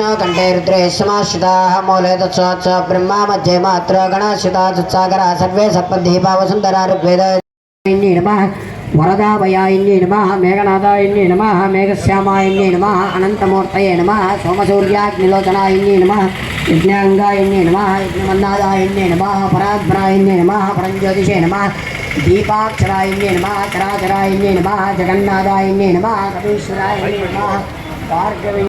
कंठे रुद्रे समाश्रिताः मूले तत्स्वात् ब्रह्मा मध्ये मात्र गणाश्रिता तत्सागरा सर्वे सप्तदीपा वसुन्धरा ऋग्वेद इन्यै नमः वरदाभयायिन्यै नमः मेघनाथायिन्यै नमः मेघश्यामायिन्यै नमः अनन्तमूर्तये नमः सोमसूर्याग्निलोचनायिन्यै नमः यज्ञाङ्गायिन्यै नमः यज्ञमन्नादायिन्यै नमः परात्परायिन्यै नमः परञ्ज्योतिषे नमः दीपाक्षरायिन्यै नमः चराचरायिन्यै नमः जगन्नाथायिन्यै नमः कपीश्वरायिन्यै नमः भार्गवी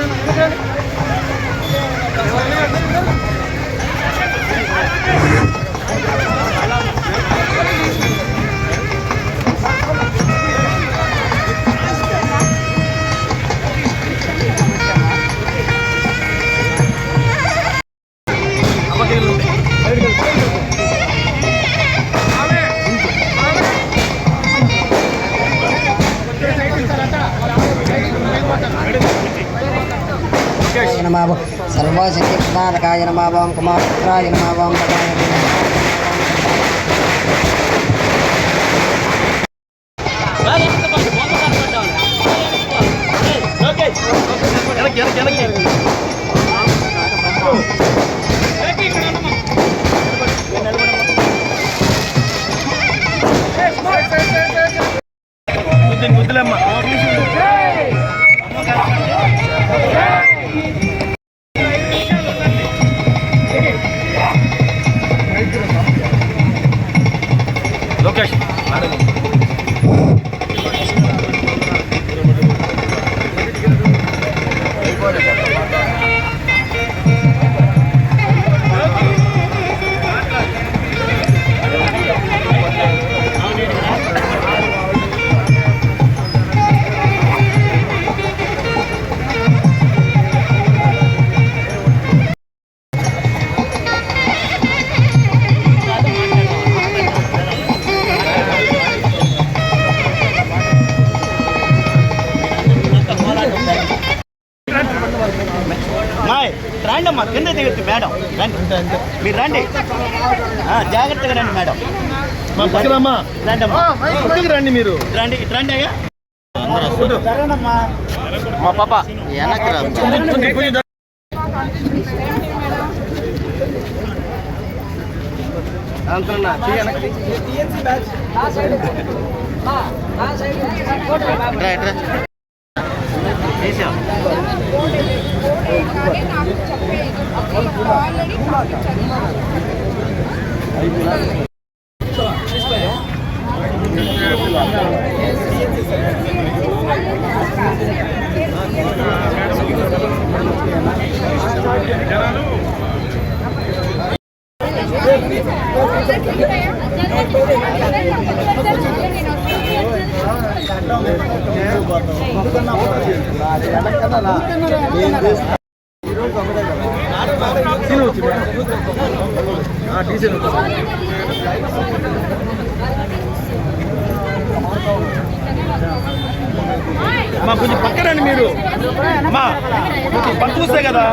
ప్రధానకాయ నమాభం కుమారపుత్రాయ నమాభం ముద్దులమ్మ 这行拿着 మాయ్ రండి అమ్మా కింద దిగచ్చు మేడం. రండి. మీరు రండి. ఆ, జాగ్రత్తగా రండి మేడం. రండి. రండి మీరు. రండి ఇటు రండి అయ్యా. మా పాప కోడేలాగే నాకు చెప్పేది ఆల్రెడీ పంపించాను జనాలు డీజిల్ మా కొంచెం పక్కనండి మీరు. మా కొంచెం పక్క చూస్తే కదా.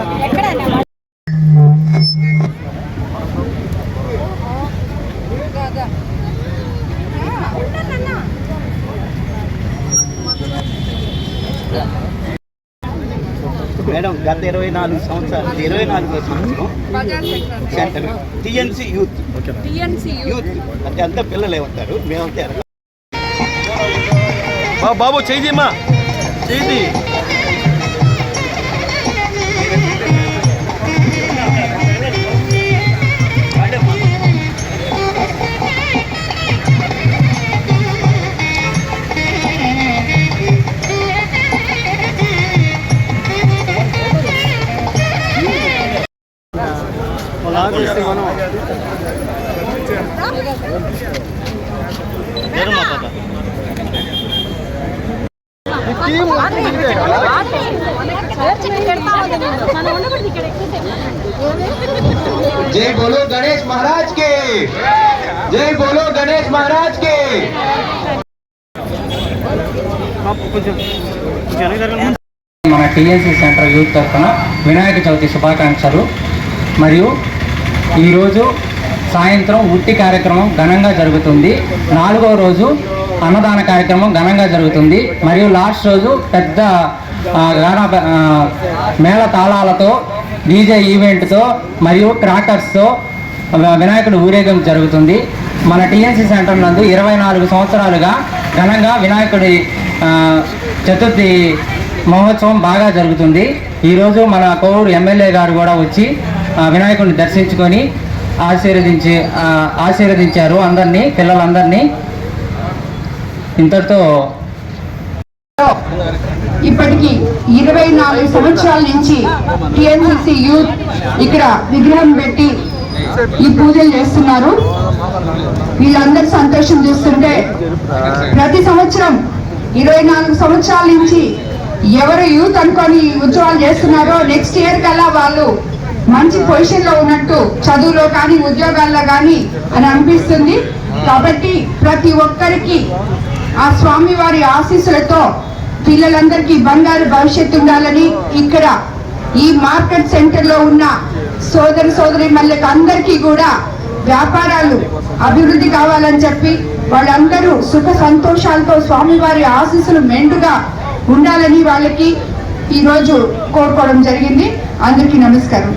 మేడం గత ఇరవై నాలుగు సంవత్సరాలు ఇరవై నాలుగో సంవత్సరం centre TNC youth. TNC youth. అంటే అంతా పిల్లలే ఉంటారు మేమంతా బాబు చేయి జరగమా తాత. जय बोलो गणेश महाराज के जय बोलो गणेश महाराज के కొంచెం కొంచెం వెనక్కి జరగండి. మన టీఎన్సీ సెంటర్ యూత్ తరఫున వినాయక చవితి శుభాకాంక్షలు మరియు ఈరోజు సాయంత్రం ఉట్టి కార్యక్రమం ఘనంగా జరుగుతుంది. నాలుగవ రోజు అన్నదాన కార్యక్రమం ఘనంగా జరుగుతుంది. మరియు లాస్ట్ రోజు పెద్ద గాన మేళ తాళాలతో డీజే ఈవెంట్తో మరియు క్రాకర్స్తో వినాయకుడు ఊరేగింపు జరుగుతుంది. మన టీఎన్సీ సెంటర్ నందు ఇరవై నాలుగు సంవత్సరాలుగా ఘనంగా వినాయకుడి చతుర్థి మహోత్సవం బాగా జరుగుతుంది. ఈరోజు మన కోవూరు ఎమ్మెల్యే గారు కూడా వచ్చి ఆ, వినాయకుడిని దర్శించుకొని ఆశీర్వదించి ఆశీర్వదించారు అందరినీ పిల్లలందరినీ. ఇంతటితో ఇప్పటికి ఇరవై నాలుగు సంవత్సరాల నుంచి టిఎన్సిసి యూత్ ఇక్కడ విగ్రహం పెట్టి ఈ పూజలు చేస్తున్నారు. వీళ్ళందరి సంతోషం చూస్తుంటే ప్రతి సంవత్సరం ఇరవై నాలుగు సంవత్సరాల నుంచి ఎవరు యూత్ అనుకొని ఉద్యోగాలు ఉత్సవాలు చేస్తున్నారో నెక్స్ట్ ఇయర్ కల్లా వాళ్ళు మంచి పొజిషన్లో ఉన్నట్టు చదువులో కానీ ఉద్యోగాల్లో కానీ అని అనిపిస్తుంది. కాబట్టి ప్రతి ఒక్కరికి ఆ స్వామి వారి ఆశీస్సులతో పిల్లలందరికీ బంగారు భవిష్యత్తు ఉండాలని ఇక్కడ ఈ మార్కెట్ సెంటర్లో ఉన్న సోదరి సోదరి మళ్ళీ అందరికీ కూడా వ్యాపారాలు అభివృద్ధి కావాలని చెప్పి వాళ్ళందరూ సుఖ సంతోషాలతో స్వామివారి ఆశీస్సులు మెండుగా ఉండాలని వాళ్ళకి ఈరోజు కోరుకోవడం జరిగింది. అందరికీ నమస్కారం.